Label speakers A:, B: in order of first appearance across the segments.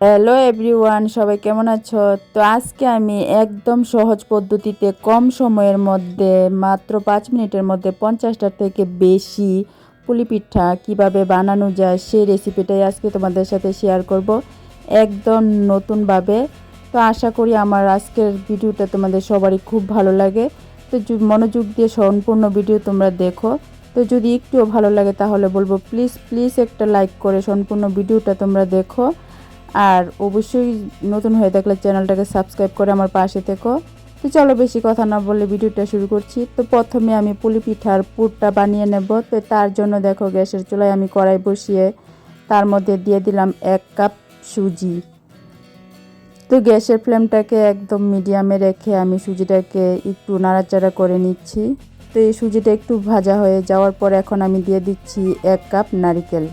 A: Hello everyone সবাই কেমন আছো? তো আজকে আমি একদম সহজ পদ্ধতিতে কম সময়ের মধ্যে, মাত্র পাঁচ মিনিটের মধ্যে পঞ্চাশটার থেকে বেশি পুলি পিঠা কীভাবে বানানো যায় সেই রেসিপিটাই আজকে তোমাদের সাথে শেয়ার করব একদম নতুনভাবে। তো আশা করি আমার আজকের ভিডিওটা তোমাদের সবারই খুব ভালো লাগে। তো মনোযোগ দিয়ে সম্পূর্ণ ভিডিও তোমরা দেখো। তো যদি একটুও ভালো লাগে তাহলে বলব প্লিজ প্লিজ একটা লাইক করে সম্পূর্ণ ভিডিওটা তোমরা দেখো। আর অবশ্যই নতুন হয়ে থাকলে চ্যানেলটাকে সাবস্ক্রাইব করে আমার পাশে থেকো। তো চলো বেশি কথা না বলে ভিডিওটা শুরু করছি। তো প্রথমে আমি পুলি পিঠার পুরটা বানিয়ে নেব। তো তার জন্য দেখো গ্যাসের চুলায় আমি কড়াই বসিয়ে তার মধ্যে দিয়ে দিলাম এক কাপ সুজি। তো গ্যাসের ফ্লেমটাকে একদম মিডিয়ামে রেখে আমি সুজিটাকে একটু নাড়াচাড়া করে নিচ্ছি। তো এই সুজিটা একটু ভাজা হয়ে যাওয়ার পর এখন আমি দিয়ে দিচ্ছি এক কাপ নারকেল।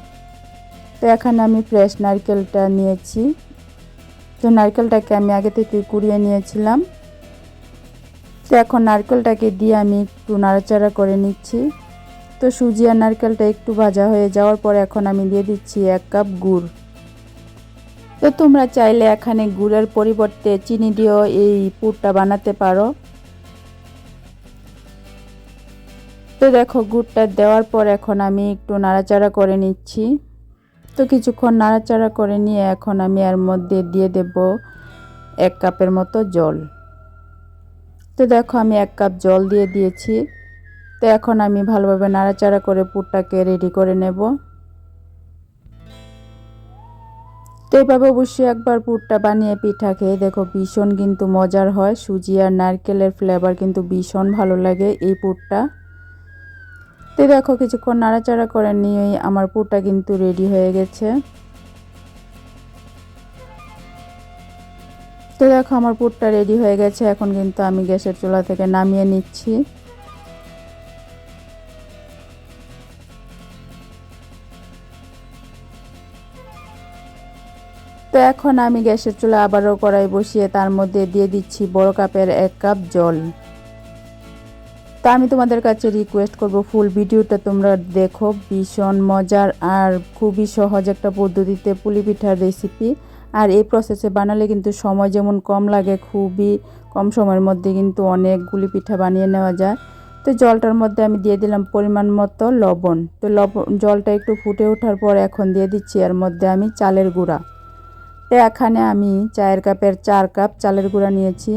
A: তো এখানে আমি ফ্রেশ নারকেলটা নিয়েছি। তো নারকেলটাকে আমি আগে থেকে কুড়িয়ে নিয়েছিলাম। তো এখন নারকেলটাকে দিয়ে আমি একটু নাড়াচাড়া করে নিচ্ছি। তো সুজি আর নারকেলটা একটু ভাজা হয়ে যাওয়ার পর এখন আমি দিয়ে দিচ্ছি এক কাপ গুড়। তো তোমরা চাইলে এখানে গুড়ের পরিবর্তে চিনি দিয়েও এই পুরটা বানাতে পারো। তো দেখো, গুড়টা দেওয়ার পর এখন আমি একটু নাড়াচাড়া করে নিচ্ছি। তো কিছুক্ষণ নাড়াচাড়া করে নিয়ে এখন আমি এর মধ্যে দিয়ে দেব এক কাপের মতো জল। তো দেখো আমি এক কাপ জল দিয়ে দিয়েছি। তো এখন আমি ভালোভাবে নাড়াচাড়া করে পুরটাকে রেডি করে নেব। তো এইভাবে অবশ্যই একবার পুরটা বানিয়ে পিঠা খেয়ে দেখো ভীষণ কিন্তু মজার হয়। সুজি আর নারকেলের ফ্লেভার কিন্তু ভীষণ ভালো লাগে এই পুরটা। তো দেখো কিছুক্ষণ নাড়াচাড়া করে নিয়েই আমার পুরটা কিন্তু রেডি হয়ে গেছে। তো দেখো আমার পুরটা রেডি হয়ে গেছে, এখন কিন্তু আমি গ্যাসের চুলা থেকে নামিয়ে নিচ্ছি। তো এখন আমি গ্যাসের চুলা আবারও কড়াই বসিয়ে তার মধ্যে দিয়ে দিচ্ছি বড় কাপের এক কাপ জল। তা আমি তোমাদের কাছে রিকোয়েস্ট করব ফুল ভিডিওটা তোমরা দেখো, ভীষণ মজার আর খুবই সহজ একটা পদ্ধতিতে পুলি পিঠার রেসিপি আর এই প্রসেসে বানালে কিন্তু সময় যেমন কম লাগে, খুবই কম সময়ের মধ্যে কিন্তু অনেকগুলি পিঠা বানিয়ে নেওয়া যায়। তো জলটার মধ্যে আমি দিয়ে দিলাম পরিমাণ মতো লবণ। তো লবণ জলটা একটু ফুটে ওঠার পর এখন দিয়ে দিচ্ছি এর মধ্যে আমি চালের গুঁড়া। তো এখানে আমি চায়ের কাপের চার কাপ চালের গুঁড়া নিয়েছি।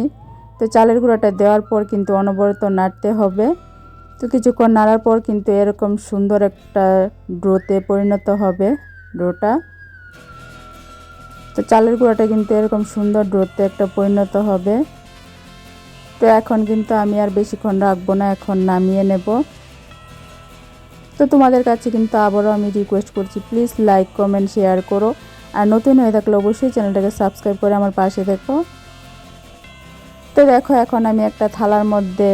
A: তো চালের গুঁড়াটা দেওয়ার পর কিন্তু অনবরত নাড়তে হবে। তো কিছুক্ষণ নাড়ার পর কিন্তু এরকম সুন্দর একটা ড্রোতে পরিণত হবে ড্রোটা। তো চালের গুঁড়াটা কিন্তু এরকম সুন্দর ড্রোতে একটা পরিণত হবে। তো এখন কিন্তু আমি আর বেশিক্ষণ রাখব না, এখন নামিয়ে নেব। তো তোমাদের কাছে কিন্তু আবারও আমি রিকোয়েস্ট করছি প্লিজ লাইক কমেন্ট শেয়ার করো। আর নতুন হয়ে থাকলে অবশ্যই চ্যানেলটাকে সাবস্ক্রাইব করে আমার পাশে দেখো তো দেখো এখন আমি একটা থালার মধ্যে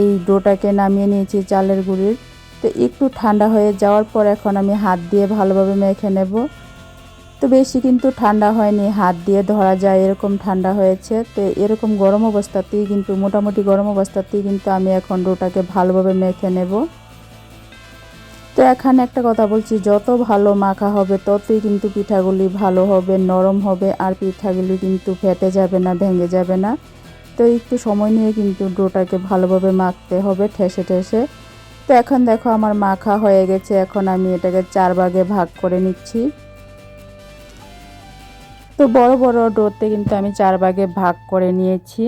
A: এই ডোটাকে নামিয়ে নিয়েছি চালের গুঁড়ির। তো একটু ঠান্ডা হয়ে যাওয়ার পর এখন আমি হাত দিয়ে ভালোভাবে মেখে নেব। তো বেশি কিন্তু ঠান্ডা হয়নি, হাত দিয়ে ধরা যায় এরকম ঠান্ডা হয়েছে। তো এরকম গরম অবস্থাতেই কিন্তু, মোটামুটি গরম অবস্থাতেই কিন্তু আমি এখন ডোটাকে ভালোভাবে মেখে নেব। তো এখানে একটা কথা বলছি, যত ভালো মাখা হবে, ততই কিন্তু পিঠাগুলি ভালো হবে, নরম হবে, আর পিঠাগুলি কিন্তু ফেটে যাবে না, ভেঙে যাবে না। তো একটু সময় নিয়ে কিন্তু ডোটাকে ভালোভাবে মাখতে হবে ঠেসে ঠেসে। তো এখন দেখো আমার মাখা হয়ে গেছে, এখন আমি এটাকে চার ভাগে ভাগ করে নিচ্ছি। তো বড় বড় ডোতে কিন্তু আমি চার ভাগে ভাগ করে নিয়েছি।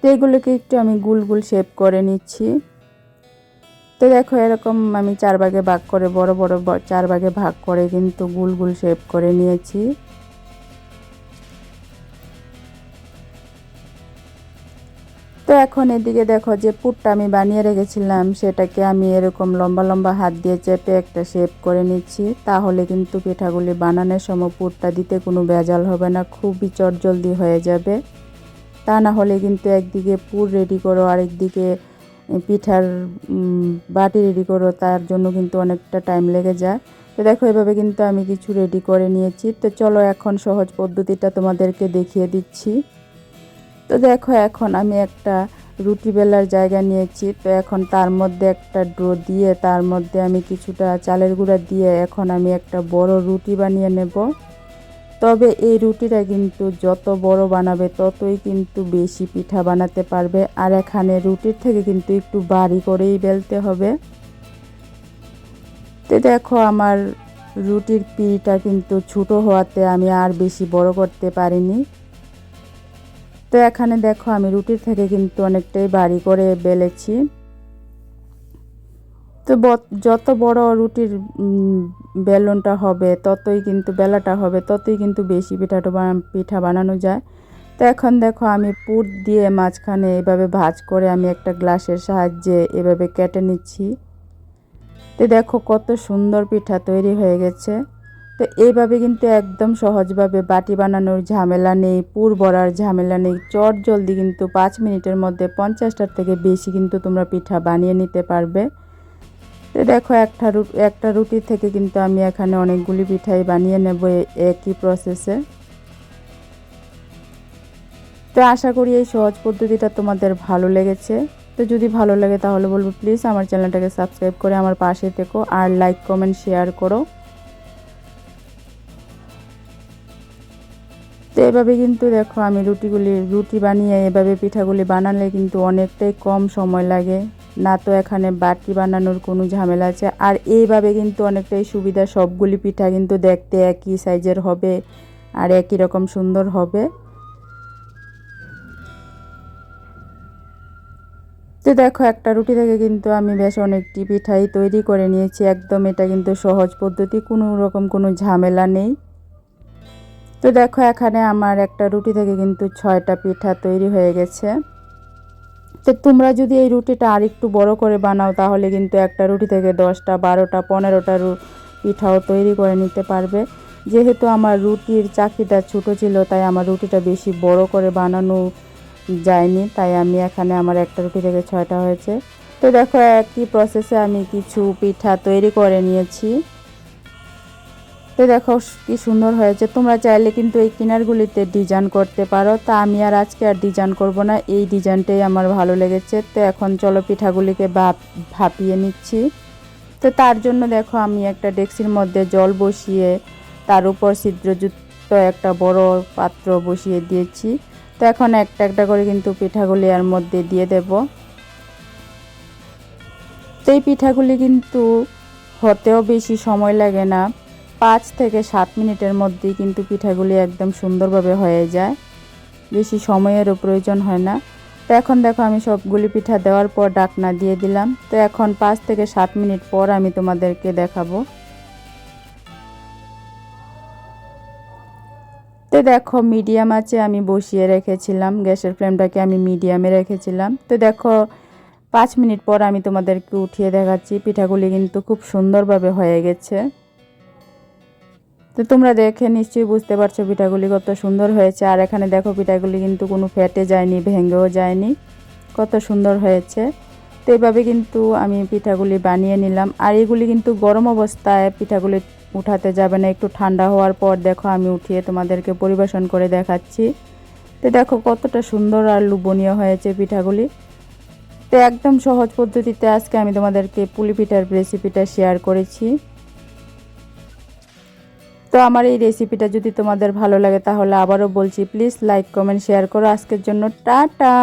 A: তো এগুলোকে একটু আমি গুল গুল শেপ করে নিচ্ছি। তো দেখো এরকম আমি চার ভাগে ভাগ করে, বড় বড় চার ভাগে ভাগ করে কিন্তু গুল গুল শেপ করে নিয়েছি। তো এখন এদিকে দেখো যে পুরটা আমি বানিয়ে রেখেছিলাম, সেটাকে আমি এরকম লম্বা লম্বা হাত দিয়ে চেপে একটা শেপ করে নিচ্ছি। তাহলে কিন্তু পিঠাগুলি বানানোর সময় পুরটা দিতে কোনো ভেজাল হবে না, খুবই চটজলদি হয়ে যাবে। তা না হলে কিন্তু একদিকে পুর রেডি করো, আরেকদিকে পিঠার বাটি রেডি করো, তার জন্য কিন্তু অনেকটা টাইম লেগে যায়। তো দেখো, এভাবে কিন্তু আমি কিছু রেডি করে নিয়েছি। তো চলো এখন সহজ পদ্ধতিটা তোমাদেরকে দেখিয়ে দিচ্ছি। তো দেখো, এখন আমি একটা রুটি বেলার জায়গা নিয়েছি। তো এখন তার মধ্যে একটা ড্রো দিয়ে, তার মধ্যে আমি কিছুটা চালের গুঁড়া দিয়ে, এখন আমি একটা বড় রুটি বানিয়ে নেব। তবে এই রুটিটা কিন্তু যত বড় বানাবে ততই কিন্তু বেশি পিঠা বানাতে পারবে। আর এখানে রুটির থেকে কিন্তু একটু বাড়ি করেই বেলতে হবে। তো দেখো, আমার রুটির পিঠটা কিন্তু ছোটো হওয়াতে আমি আর বেশি বড় করতে পারিনি। তো এখানে দেখো, আমি রুটির থেকে কিন্তু অনেকটাই বাড়ি করে বেলেছি। তো যত বড় রুটির বেলনটা হবে, ততই কিন্তু বেলাটা হবে, ততই কিন্তু বেশি পিঠাটা পিঠা বানানো যায়। তো এখন দেখো আমি পুর দিয়ে মাঝখানে এভাবে ভাজ করে আমি একটা গ্লাসের সাহায্যে এভাবে কেটে নিচ্ছি। তো দেখো কত সুন্দর পিঠা তৈরি হয়ে গেছে। তো এইভাবে কিন্তু একদম সহজভাবে বাটি বানানোর ঝামেলা নেই, পুর বড়ার ঝামেলা নেই। চট জলদি কিন্তু পাঁচ মিনিটের মধ্যে পঞ্চাশটার থেকে বেশি কিন্তু তোমরা পিঠা বানিয়ে নিতে পারবে। তো দেখো, একটা একটা রুটি থেকে কিন্তু আমি এখানে অনেকগুলি পিঠাই বানিয়ে নেব একই প্রসেসে তো আশা করি এই সহজ পদ্ধতিটা তোমাদের ভালো লেগেছে। তো যদি ভালো লাগে তাহলে বলব প্লিজ আমার চ্যানেলটাকে সাবস্ক্রাইব করে আমার পাশে থেকো আর লাইক কমেন্ট শেয়ার করো। তো এভাবে কিন্তু দেখো আমি রুটিগুলি, রুটি বানিয়ে এভাবে পিঠাগুলি বানালে কিন্তু অনেকটাই কম সময় লাগে। না তো এখানে বাটি বানানোর কোনো ঝামেলা আছে। আর এইভাবে কিন্তু অনেকটাই সুবিধা, সবগুলি পিঠা কিন্তু দেখতে একই সাইজের হবে আর একই রকম সুন্দর হবে। তো দেখো একটা রুটি থেকে কিন্তু আমি বেশ অনেকটি পিঠাই তৈরি করে নিয়েছি। একদম এটা কিন্তু সহজ পদ্ধতি, কোনো রকম কোনো ঝামেলা নেই। তো দেখো, এখানে আমার একটা রুটি থেকে কিন্তু ছয়টা পিঠা তৈরি হয়ে গেছে। তো তোমরা যদি এই রুটিটা আর একটু বড় করে বানাও, তাহলে কিন্তু একটা রুটি থেকে দশটা, বারোটা, পনেরোটা পিঠাও তৈরি করে নিতে পারবে। যেহেতু আমার রুটির চাকিটা ছোট ছিল, তাই আমার রুটিটা বেশি বড় করে বানানো যায়নি, তাই আমি এখানে আমার একটা রুটি থেকে ছয়টা হয়েছে। তো দেখো, একই প্রসেসে আমি কিছু পিঠা তৈরি করে নিয়েছি। তো দেখো কি সুন্দর হয়েছে। তোমরা চাইলে কিন্তু এই কিনারগুলিতে ডিজাইন করতে পারো। তা আমি আর আজকে আর ডিজাইন করব না। এই ডিজাইনটাই আমার ভালো লেগেছে। তো এখন চলো পিঠাগুলিকে ভাপ, ভাপিয়ে নিচ্ছি। তো তার জন্য দেখো আমি একটা ডেক্সির মধ্যে জল বসিয়ে তার উপর ছিদ্রযুক্ত একটা বড় পাত্র বসিয়ে দিয়েছি। তো এখন একটা একটা করে কিন্তু পিঠাগুলি এর মধ্যে দিয়ে দেব। তো এই পিঠাগুলি কিন্তু হতেও বেশি সময় লাগে না। পাঁচ থেকে সাত মিনিটের মধ্যেই কিন্তু পিঠাগুলি একদম সুন্দরভাবে হয়ে যায়। বেশি সময়েরও প্রয়োজন হয় না। তো এখন দেখো আমি সবগুলি পিঠা দেওয়ার পর ডাকনা দিয়ে দিলাম। তো এখন পাঁচ থেকে সাত মিনিট পর আমি তোমাদেরকে দেখাবো। তো দেখো মিডিয়াম আছে আমি বসিয়ে রেখেছিলাম। গ্যাসের ফ্লেমটাকে আমি মিডিয়ামে রেখেছিলাম। তো দেখো পাঁচ মিনিট পর আমি তোমাদেরকে উঠিয়ে দেখাচ্ছি। পিঠাগুলি কিন্তু খুব সুন্দরভাবে হয়ে গেছে। তো তোমরা দেখে নিশ্চয়ই বুঝতে পারছ পিঠাগুলি কত সুন্দর হয়েছে। আর এখানে দেখো পিঠাগুলি কিন্তু কোনো ফেটে যায়নি, ভেঙেও যায়নি। কত সুন্দর হয়েছে। তো এইভাবে কিন্তু আমি পিঠাগুলি বানিয়ে নিলাম। আর এগুলি কিন্তু গরম অবস্থায় পিঠাগুলি উঠাতে যাবে না। একটু ঠান্ডা হওয়ার পর দেখো আমি উঠিয়ে তোমাদেরকে পরিবেশন করে দেখাচ্ছি। তো দেখো কতটা সুন্দর আর লুবনীয় হয়েছে পিঠাগুলি। তো একদম সহজ পদ্ধতিতে আজকে আমি তোমাদেরকে পুলি পিঠার রেসিপিটা শেয়ার করেছি। তো আমার এই রেসিপিটা যদি তোমাদের ভালো লাগে তাহলে আবারও বলছি প্লিজ লাইক কমেন্ট শেয়ার করো। আজকের জন্য টাটা!